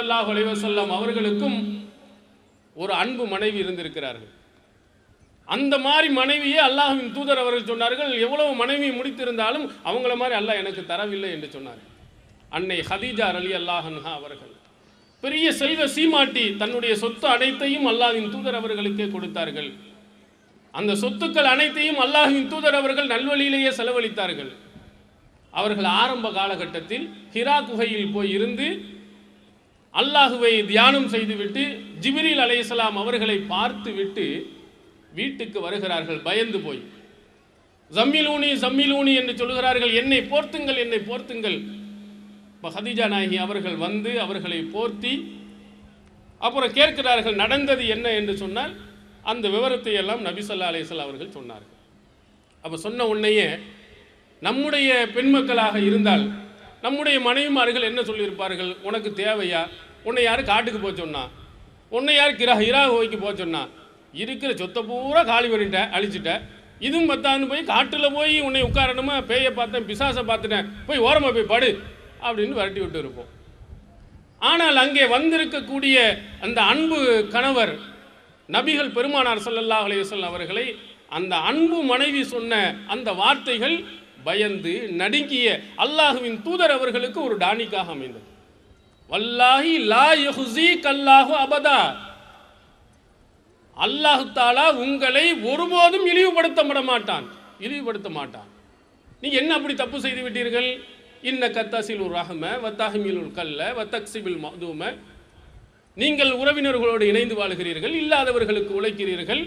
சல்லல்லாஹ் அலைஹி அவர்களுக்கும் ஒரு அன்பு மனைவி இருந்திருக்கிறார்கள். அந்த மாதிரி மனைவியே அல்லாஹின் தூதர் அவர்கள் சொன்னார்கள் எவ்வளவு மனைவி முடித்திருந்தாலும் அவங்கள மாதிரி அல்லாஹ் எனக்கு தரவில்லை என்று சொன்னார் அன்னை ஹதீஜா அலி அல்லாஹன்ஹா அவர்கள் பெரிய செல்வ சீமாட்டி தன்னுடைய சொத்து அனைத்தையும் அல்லாஹின் தூதர் அவர்களுக்கே கொடுத்தார்கள். அந்த சொத்துக்கள் அனைத்தையும் அல்லாஹின் தூதர் அவர்கள் நல்வழியிலேயே செலவழித்தார்கள். அவர்கள் ஆரம்ப காலகட்டத்தில் ஹிரா குகையில் போய் இருந்து அல்லாஹுவை தியானம் செய்துவிட்டு ஜிபிரில் அலைஹிஸ்ஸலாம் அவர்களை பார்த்து விட்டு வீட்டுக்கு வருகிறார்கள் பயந்து போய். ஜம்மிலூனி ஜம்மிலூனி என்று சொல்கிறார்கள். என்னை போர்த்துங்கள் என்னை போர்த்துங்கள். இப்போ ஹதீஜா நாயகி அவர்கள் வந்து அவர்களை போர்த்தி அப்புறம் கேட்கிறார்கள் நடந்தது என்ன? என்று சொன்னால் அந்த விவரத்தை எல்லாம் நபிசல்லா ஸல்லல்லாஹு அவர்கள் சொன்னார்கள். அப்போ சொன்ன உடனேயே நம்முடைய பெண்மக்களாக இருந்தால் நம்முடைய மனைவிமார்கள் என்ன சொல்லியிருப்பார்கள்? உனக்கு தேவையா? உன்னை யார் காட்டுக்கு போக சொன்னா? உன்னை யார் கிரா ஹிரா கோய்க்கு போக சொன்னா? இருக்கிற சொத்தை பூரா காலி பண்ணிட்டேன் அழிச்சிட்ட. இதுவும் பத்தான்னு போய் காட்டில் போய் உன்னை உட்காரணுமா? பேயை பார்த்தேன் பிசாசை பார்த்துட்டேன். போய் ஓரமாக போய் படு அப்படின்னு விரட்டி விட்டு இருப்போம். ஆனால் அங்கே வந்திருக்கக்கூடிய அந்த அன்பு கணவர் நபிகள் பெருமானார் ஸல்லல்லாஹு அலைஹி அவர்களை அந்த அன்பு மனைவி சொன்ன அந்த வார்த்தைகள் பயந்து நடுங்கிய அல்லாஹுவின் தூதர் அவர்களுக்கு ஒரு டானிக்காக அமைந்தது. வல்லாஹி லா யஹுசி கல்லாஹு அபதா. அல்லாஹு தாலா உங்களை ஒருபோதும் இழிவுபடுத்த விட மாட்டான் இழிவுபடுத்த மாட்டான். நீங்க என்ன அப்படி தப்பு செய்து விட்டீர்கள்? இன்ன கத்தாசில் ரஹம வத்தாஹிமில் கல்ல வத்தக்சிபில் மதும நீங்கள் உறவினர்களோடு இணைந்து வாழ்கிறீர்கள் இல்லாதவர்களுக்கு உழைக்கிறீர்கள்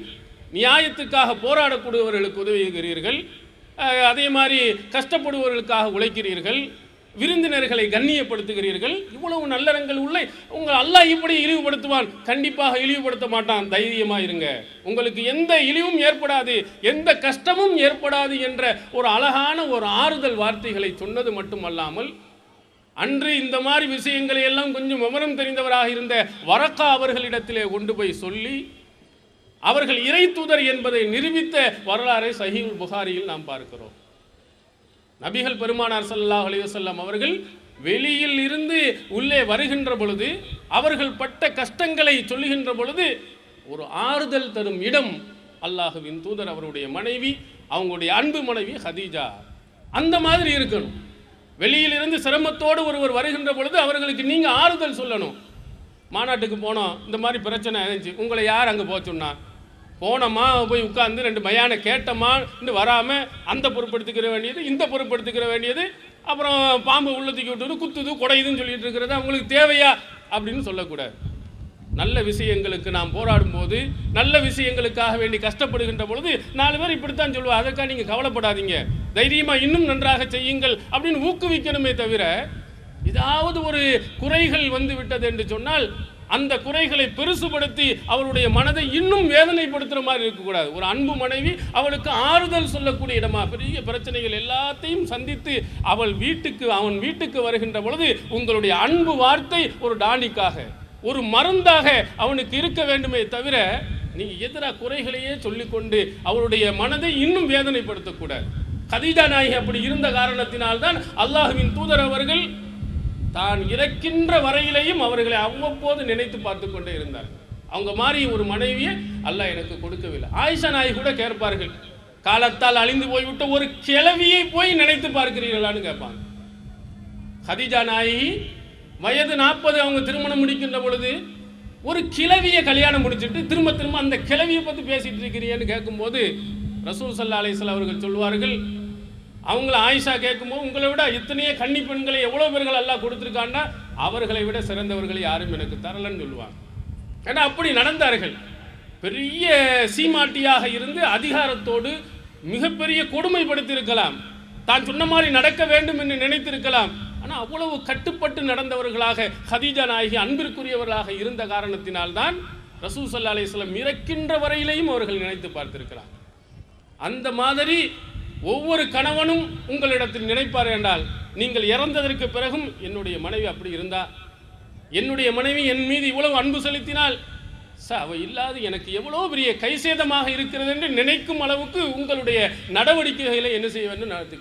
நியாயத்துக்காக போராடக்கூடியவர்களுக்கு உதவுகிறீர்கள். அதே மாதிரி கஷ்டப்படுபவர்களுக்காக உழைக்கிறீர்கள் விருந்தினர்களை கண்ணியப்படுத்துகிறீர்கள் இவ்வளவு நல்லறங்கள் உள்ள உங்கள் அல்லாஹ் இப்படி இழிவுபடுத்துவான் கண்டிப்பாக இழிவுபடுத்த மாட்டான் தைரியமாக இருங்க. உங்களுக்கு எந்த இழிவும் ஏற்படாது எந்த கஷ்டமும் ஏற்படாது என்ற ஒரு அழகான ஒரு ஆறுதல் வார்த்தைகளை சொன்னது மட்டுமல்லாமல் அன்று இந்த மாதிரி விஷயங்களை எல்லாம் கொஞ்சம் விவரம் தெரிந்தவராக இருந்த வரக்கா அவர்களிடத்திலே கொண்டு போய் சொல்லி அவர்கள் இறை தூதர் என்பதை நிரூபித்த வரலாறை சஹீல் புகாரியில் நாம் பார்க்கிறோம். நபிகள் பெருமானார் ஸல்லல்லாஹு அலிவசல்லாம் அவர்கள் வெளியில் இருந்து உள்ளே வருகின்ற பொழுது அவர்கள் பட்ட கஷ்டங்களை சொல்லுகின்ற பொழுது ஒரு ஆறுதல் தரும் இடம் அல்லாஹுவின் தூதர் அவருடைய மனைவி அவங்களுடைய அன்பு மனைவி ஹதீஜா. அந்த மாதிரி இருக்கணும். வெளியிலிருந்து சிரமத்தோடு ஒருவர் வருகின்ற பொழுது அவர்களுக்கு நீங்க ஆறுதல் சொல்லணும். மாநாட்டுக்கு போனோம் இந்த மாதிரி பிரச்சனை இருந்துச்சு உங்களை யார் அங்கே போக போனோமா போய் உட்காந்து ரெண்டு மயான கேட்டோமா வராமல் அந்த பொறுப்படுத்திக்கிற வேண்டியது இந்த பொறுப்படுத்திக்கிற வேண்டியது அப்புறம் பாம்பு உள்ள தூக்கி குத்துது குடையுதுன்னு சொல்லிட்டு இருக்கிறது அவங்களுக்கு தேவையா அப்படின்னு சொல்லக்கூடாது. நல்ல விஷயங்களுக்கு நாம் போராடும் போது நல்ல விஷயங்களுக்காக வேண்டி கஷ்டப்படுகின்ற பொழுது நாலு பேர் இப்படித்தான் சொல்லுவா அதற்காக நீங்கள் கவலைப்படாதீங்க தைரியமாக இன்னும் நன்றாக செய்யுங்கள் அப்படின்னு ஊக்குவிக்கணுமே தவிர ஏதாவது ஒரு குறைகள் வந்து விட்டது என்று சொன்னால் அந்த குறைகளை பெருசுபடுத்தி அவருடைய மனதை இன்னும் வேதனைப்படுத்துகிற மாதிரி இருக்கக்கூடாது. ஒரு அன்பு மனைவி அவளுக்கு ஆறுதல் சொல்லக்கூடிய இடமா பெரிய பிரச்சனைகள் எல்லாத்தையும் சந்தித்து அவள் வீட்டுக்கு அவன் வீட்டுக்கு வருகின்ற பொழுது உங்களுடைய அன்பு வார்த்தை ஒரு டானிக்காக ஒரு மருந்தாக அவனுக்கு இருக்க வேண்டுமே தவிர நீங்கள் எதிராக குறைகளையே சொல்லிக்கொண்டு அவருடைய மனதை இன்னும் வேதனைப்படுத்தக்கூடாது. கதீஜா நாயகி அப்படி இருந்த காரணத்தினால்தான் அல்லாஹுவின் தூதர் அவர்கள் தான் இறக்கின்ற வரையிலையும் அவர்களை அவ்வப்போது நினைத்து பார்த்து கொண்டே இருந்தார். அவங்க மாதிரி ஒரு மனைவியை அல்லாஹ் எனக்கு கொடுக்கவில்லை. ஆயிஷா நாய் கூட கேட்பார்கள் காலத்தால் அழிந்து போய்விட்ட ஒரு கிழவியை போய் நினைத்து பார்க்கிறீர்களான்னு கேட்பாங்க. ஹதிஜா நாயகி வயது நாற்பது அவங்க திருமணம் முடிக்கின்ற பொழுது ஒரு கிழவியை கல்யாணம் முடிச்சிட்டு திரும்ப திரும்ப அந்த கிழவியை பற்றி பேசிட்டு இருக்கிறீன்னு கேட்கும்போது ரசூல் சல்லா அலிஸ்லாம் அவர்கள் சொல்வார்கள் அவங்கள ஆயிஷா கேட்கும்போது உங்களை விட இத்தனையே கன்னி பெண்களை எவ்வளோ பேர்கள் எல்லாம் கொடுத்துருக்கான்னா அவர்களை விட சிறந்தவர்களை யாரும் எனக்கு தரலன்னு சொல்லுவாங்க. ஏன்னா அப்படி நடந்தார்கள். பெரிய சீமாட்டியாக இருந்து அதிகாரத்தோடு மிகப்பெரிய கொடுமைப்படுத்தியிருக்கலாம். தான் சொன்ன மாதிரி நடக்க வேண்டும் என்று நினைத்திருக்கலாம். ஆனால் அவ்வளவு கட்டுப்பட்டு நடந்தவர்களாக ஹதீஜா நாயகி அன்பிற்குரியவர்களாக இருந்த காரணத்தினால்தான் ரசூ சல்லா அலிஸ்லாம் இறக்கின்ற வரையிலையும் அவர்கள் நினைத்து பார்த்திருக்கிறார் அந்த மாதிரி ஒவ்வொரு கணவனும் உங்களிடத்தில் நினைப்பார் என்றால் நீங்கள் இறந்ததற்கு பிறகும் என்னுடைய மனைவி அப்படி இருந்தா? என்னுடைய மனைவி என் மீது இவ்வளவு அன்பு செலுத்தினால் ச அவ இல்லாது எனக்கு எவ்வளோ பெரிய கைசேதமாக இருக்கிறது என்று நினைக்கும் அளவுக்கு உங்களுடைய நடவடிக்கைகளை என்ன செய்ய வேண்டும் நடத்தி